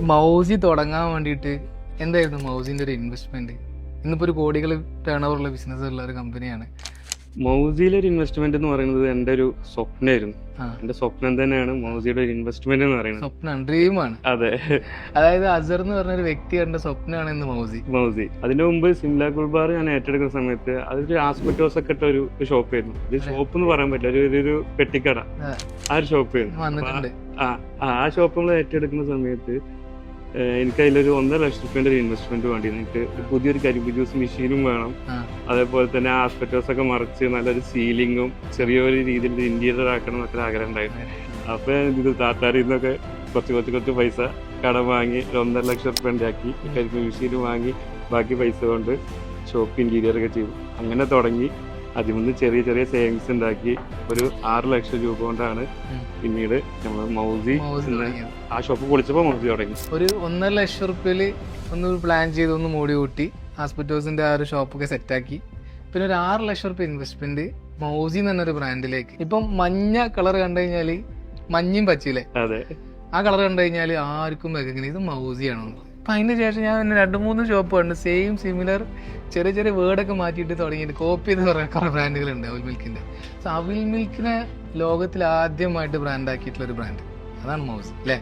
മൗസി തുടങ്ങാൻ വേണ്ടിയിട്ട് എന്തായിരുന്നു മൗസിന്റെ ഒരു ഇൻവെസ്റ്റ്മെന്റ് ഇന്നിപ്പോ ഒരു കോടികൾ ടേൺ ഉള്ള ബിസിനസ് ഉള്ള ഒരു കമ്പനിയാണ് മൗസിയിലെ ഒരു ഇൻവെസ്റ്റ്മെന്റ് എന്ന് പറയുന്നത് എന്റെ ഒരു സ്വപ്നമായിരുന്നു. എന്റെ സ്വപ്നം തന്നെയാണ് മൗസിയുടെ ഒരു ഇൻവെസ്റ്റ്മെന്റ് എന്ന് പറയുന്നത്. സ്വപ്നമാണ് ഡ്രീമാണ് അതെ. അതായത് അസർ എന്ന് പറഞ്ഞ ഒരു വ്യക്തി കണ്ട സ്വപ്നമാണ് ഇന്ന് മൗസി. മൗസി. അതിന്റെ മുമ്പ് സിംല കുൾബാർ ഞാൻ ഏറ്റെടുക്കുന്ന സമയത്ത് അതൊരു ആസ്പെറ്റോസ് ഒക്കെ ഇട്ട ഒരു ഷോപ്പ് ഷോപ്പായിരുന്നു ഒരു ഷോപ്പ് എന്ന് പറയാൻ പറ്റില്ല. ഒരു ഒരു- പെട്ടിക്കട. ആ. ഒരു ഷോപ്പായിരുന്നു ആ ആ ഷോപ്പ് നമ്മൾ ഏറ്റെടുക്കുന്ന സമയത്ത് എനിക്ക് അതിലൊരു ഒന്നര ലക്ഷം റുപ്യന്റെ ഒരു ഇൻവെസ്റ്റ്മെന്റ് വേണ്ടി എനിക്ക് പുതിയൊരു കരിമ്പ് ജ്യൂസ് മെഷീനും വേണം. അതേപോലെ തന്നെ ആസ്പെറ്റോസ് ഒക്കെ മറിച്ച് നല്ലൊരു സീലിങ്ങും ചെറിയൊരു രീതിയിൽ ഇന്റീരിയർ ആക്കണം എന്നൊക്കെ ആഗ്രഹം ഉണ്ടായിരുന്നു. അപ്പൊ ഇത് താത്താരിൽ നിന്നൊക്കെ കുറച്ച് കുറച്ച് കുറച്ച് പൈസ കടം വാങ്ങി ഒരു ഒന്നര ലക്ഷം റുപ്യ ഉണ്ടാക്കി കരിമ്പ് മെഷീനും വാങ്ങി ബാക്കി പൈസ കൊണ്ട് ഷോപ്പ് ഇന്റീരിയർ ഒക്കെ ചെയ്തു. അങ്ങനെ തുടങ്ങി. അതിൽ നിന്ന് ചെറിയ ചെറിയ സേവിങ്സ് ഉണ്ടാക്കി ഒരു ആറ് ലക്ഷം രൂപ കൊണ്ടാണ് പിന്നീട് നമ്മൾ മൗസി ആ ഷോപ്പ് പൊളിച്ചപ്പോൾ മൗസി തുടങ്ങി. ഒരു ഒന്നര ലക്ഷം റുപ്യയിൽ ഒന്ന് പ്ലാൻ ചെയ്ത് ഒന്ന് മൂടി കൂട്ടി ഹാസ്പിറ്റോസിന്റെ ആ ഒരു ഷോപ്പൊക്കെ സെറ്റാക്കി പിന്നെ ഒരു ആറ് ലക്ഷം റുപ്യ ഇൻവെസ്റ്റ്മെന്റ് മൗസി എന്ന് പറഞ്ഞൊരു ബ്രാൻഡിലേക്ക് ഇപ്പം മഞ്ഞ കളർ കണ്ടു കഴിഞ്ഞാൽ മഞ്ഞയും പച്ചില്ലേ അതെ. ആ കളർ കണ്ടു കഴിഞ്ഞാൽ ആർക്കും വെക്കുന്ന ഇത് മൗസിയാണോ അപ്പൊ അതിന് ശേഷം ഞാൻ പിന്നെ രണ്ട് മൂന്ന് ഷോപ്പ് കണ്ട് സെയിം സിമിലർ ചെറിയ ചെറിയ വേർഡൊക്കെ മാറ്റിയിട്ട് തുടങ്ങിയിട്ട് കോപ്പി എന്ന് പറയുന്ന കുറേ ബ്രാൻഡുകളുണ്ട് അവിൽ മിൽക്കിന്റെ സോ അവിൽ മിൽക്കിനെ ലോകത്തിൽ ആദ്യമായിട്ട് ബ്രാൻഡ് ആക്കിയിട്ടുള്ള ഒരു ബ്രാൻഡ് അതാണ് മൗസ് അല്ലേ.